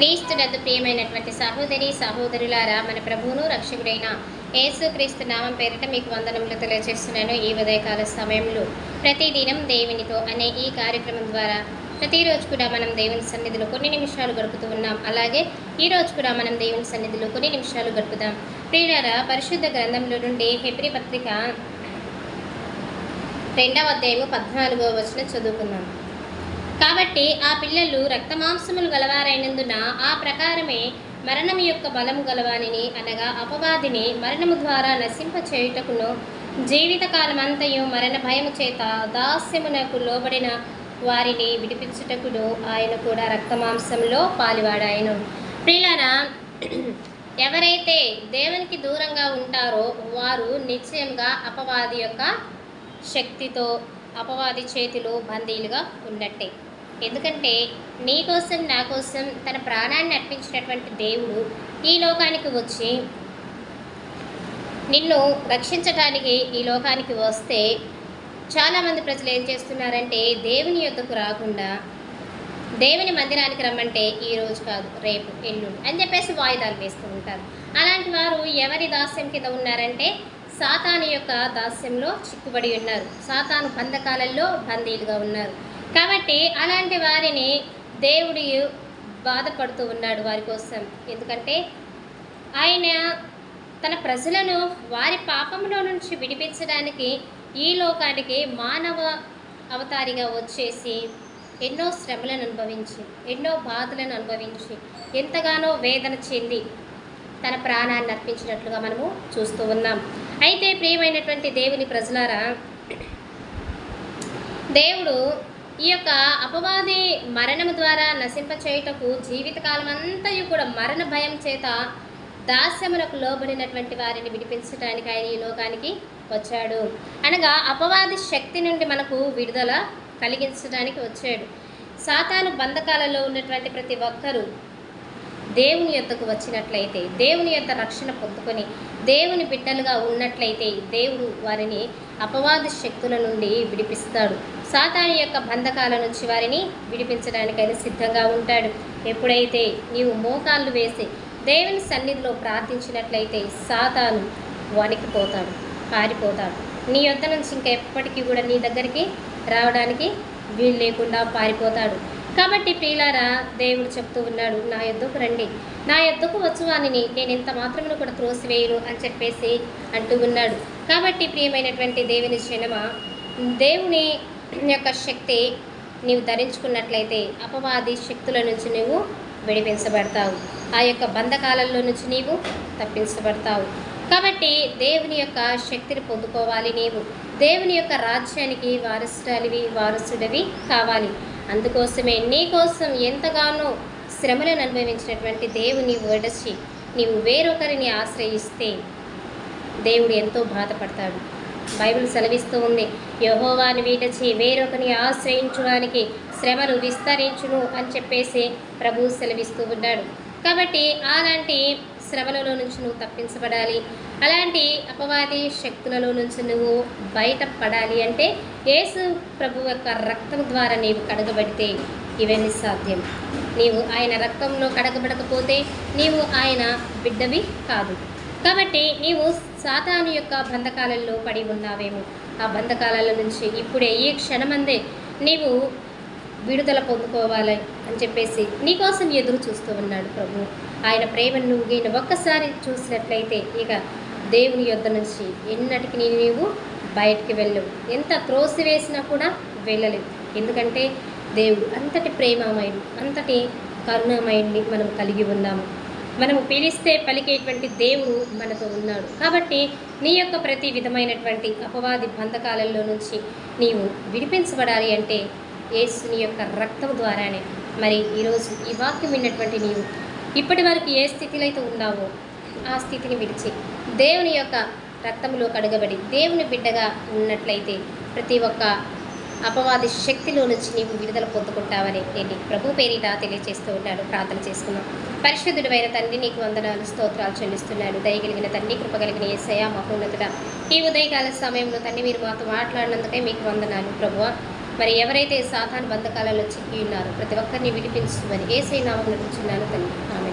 క్రీస్తునందు ప్రియమైనటువంటి సహోదరి సహోదరులారా మన ప్రభువును రక్షకుడైన యేసు క్రీస్తు నామం పేరిట మీకు వందనములు తెలియజేస్తున్నాను. ఈ ఉదయకాల సమయంలో ప్రతిదినం దేవునితో అనే ఈ కార్యక్రమం ద్వారా ప్రతిరోజు కూడా మనం దేవుని సన్నిధిలో కొన్ని నిమిషాలు గడుపుతూ ఉన్నాం. అలాగే ఈ రోజు కూడా మనం దేవుని సన్నిధిలో కొన్ని నిమిషాలు గడుపుదాం. ప్రియులారా పరిశుద్ధ గ్రంథంలో నుండి హెబ్రి పత్రిక రెండవ అధ్యాయము పద్నాలుగో వచనం చదువుకున్నాం కాబట్టి ఆ పిల్లలు రక్తమాంసములు గలవారైనందున ఆ ప్రకారమే మరణం యొక్క బలము గలవానిని అనగా అపవాదిని మరణము ద్వారా నశింప చేయుటకును జీవితకాలమంతయు మరణ భయము చేత దాస్యమునకు లోబడిన వారిని విడిపించుటకును ఆయన కూడా రక్తమాంసంలో పాలివాడాయను. ప్రియులారా ఎవరైతే దేవునికి దూరంగా ఉంటారో వారు నిశ్చయంగా అపవాది యొక్క శక్తితో అపవాది చేతిలో బందీలుగా ఉన్నట్టే. ఎందుకంటే నీ కోసం నా కోసం తన ప్రాణాన్ని అర్పించినటువంటి దేవుడు ఈ లోకానికి వచ్చి నిన్ను రక్షించడానికి ఈ లోకానికి వస్తే చాలామంది ప్రజలు ఏం చేస్తున్నారంటే దేవుని యొక్కకు రాకుండా దేవుని మందిరానికి రమ్మంటే ఈ రోజు కాదు రేపు ఎల్లుండి అని చెప్పేసి వాయిదాలు వేస్తూ ఉంటారు. అలాంటి వారు ఎవరి దాస్యం కింద ఉన్నారంటే సాతాను యొక్క దాస్యంలో చిక్కుబడి ఉన్నారు. సాతాను బంధకాలలో బందీలుగా ఉన్నారు. కాబట్టి అలాంటి వారిని దేవుడు బాధపడుతూ ఉన్నాడు వారి కోసం. ఎందుకంటే ఆయన తన ప్రజలను వారి పాపంలో నుంచి విడిపించడానికి ఈ లోకానికి మానవ అవతారిగా వచ్చేసి ఎన్నో శ్రమలను అనుభవించి ఎన్నో బాధలను అనుభవించి ఎంతగానో వేదన చెంది తన ప్రాణాన్ని అర్పించినట్లుగా మనము చూస్తూ ఉన్నాం. అయితే ప్రియమైనటువంటి దేవుని ప్రజలారా దేవుడు ఈ యొక్క అపవాది మరణము ద్వారా నశింప చేయుటకు జీవితకాలం అంతయు కూడా మరణ భయం చేత దాస్యములకు లోబడినటువంటి వారిని విడిపించడానికి ఆయన ఈ లోకానికి వచ్చాడు. అనగా అపవాది శక్తి నుండి మనకు విడుదల కలిగించడానికి వచ్చాడు. సాతాను బంధకాలలో ఉన్నటువంటి ప్రతి ఒక్కరూ దేవుని యొద్దకు వచ్చినట్లయితే దేవుని యొక్క రక్షణ పొందుకొని దేవుని బిడ్డలుగా ఉన్నట్లయితే దేవుడు వారిని అపవాద శక్తుల నుండి విడిపిస్తాడు. సాతాని యొక్క బంధకాల నుంచి వారిని విడిపించడానికైనా సిద్ధంగా ఉంటాడు. ఎప్పుడైతే నీవు మోకాళ్ళు వేసి దేవుని సన్నిధిలో ప్రార్థించినట్లయితే సాతాను వణికిపోతాడు పారిపోతాడు. నీ యొద్ద నుంచి ఇంకా ఎప్పటికీ కూడా నీ దగ్గరికి రావడానికి వీలు లేకుండా పారిపోతాడు. కాబట్టి ప్రియులారా దేవుడు చెప్తూ ఉన్నాడు నా యొద్దకు రండి. నా యొద్దకు వచ్చువానిని నేను ఇంత మాత్రమును కూడా త్రోసివేయను అని చెప్పేసి అంటూ ఉన్నాడు. కాబట్టి ప్రియమైనటువంటి దేవుని జనమ దేవుని యొక్క శక్తి నీవు ధరించుకున్నట్లయితే అపవాది శక్తుల నుంచి నువ్వు విడిపించబడతావు. ఆ యొక్క బంధకాలలో నుంచి నీవు తప్పించబడతావు. కాబట్టి దేవుని యొక్క శక్తిని పొందుకోవాలి నీవు. దేవుని యొక్క రాజ్యానికి వారసురాలివి వారసుడివి కావాలి. అందుకోసమే నీకోసం ఎంతగానో శ్రమలను అనుభవించినటువంటి దేవుని ఓడసి నీవు వేరొకరిని ఆశ్రయిస్తే దేవుడు ఎంతో బాధపడతాడు. బైబిల్ సెలవిస్తూ ఉంది యహోవాని వీడచి వేరొకరిని ఆశ్రయించడానికి శ్రమను విస్తరించును అని చెప్పేసి ప్రభు సెలవిస్తూ ఉన్నాడు. కాబట్టి అలాంటి శ్రమలలో నుంచి నువ్వు తప్పించబడాలి. అలాంటి అపవాది శక్తులలో నుంచి నువ్వు బయటపడాలి అంటే యేసు ప్రభు యొక్క రక్తం ద్వారా నీవు కడగబడితే ఇవన్నీ సాధ్యం. నీవు ఆయన రక్తంలో కడగబడకపోతే నీవు ఆయన బిడ్డవి కాదు. కాబట్టి నీవు సాతాను యొక్క బంధకాలలో పడి ఉన్నావేమో. ఆ బంధకాలలో నుంచి ఇప్పుడే ఈ క్షణమందే నీవు విడుదల పొందుకోవాలి అని చెప్పేసి నీకోసం ఎదురు చూస్తూ ఉన్నాడు ప్రభు. ఆయన ప్రేమను నువ్వు ఈయన ఒక్కసారి చూసినట్లయితే ఇక దేవుని యొద్ద నుంచి ఎన్నటికి నీవు బయటికి వెళ్ళవు. ఎంత త్రోసి వేసినా కూడా వెళ్ళలేవు. ఎందుకంటే దేవుడు అంతటి ప్రేమమయుడు అంతటి కరుణమయుడిని మనం కలిగి ఉన్నాము. మనము పిలిస్తే పలికేటువంటి దేవుడు మనతో ఉన్నాడు. కాబట్టి నీ యొక్క ప్రతి విధమైనటువంటి అపవాది బంధకాలలో నుంచి నీవు విడిపించబడాలి అంటే యేసుని యొక్క రక్తం ద్వారానే. మరి ఈరోజు ఈ వాక్యం విన్నటువంటి నీవు ఇప్పటి వరకు ఏ స్థితిలో అయితే ఉన్నావో ఆ స్థితిని విడిచి దేవుని యొక్క రక్తంలో కడగబడి దేవుని బిడ్డగా ఉన్నట్లయితే ప్రతి ఒక్క అపవాది శక్తిలో నుంచి నీవు విడుదల పొందుకుంటావని నేను ప్రభు పేరిట తెలియజేస్తూ ఉన్నాడు ప్రార్థన చేసుకున్నాం పరిశుద్ధుడైన తండ్రి నీకు వందనాలు స్తోత్రాలు చెల్లిస్తున్నాడు దయగలిగిన తండ్రి కృపగలిగిన ఏసయ మహోన్నతుడ. ఈ ఉదయకాల సమయంలో తండ్రి మీరు మాతో మాట్లాడినందుకే మీకు వందనాలు. ప్రభువ మరి ఎవరైతే సాధారణ బంధకాలలో చిక్కి ఉన్నారో ప్రతి ఒక్కరిని విడిపించమని ఏసై నామం నడుచున్నాను తల్లి ఆమె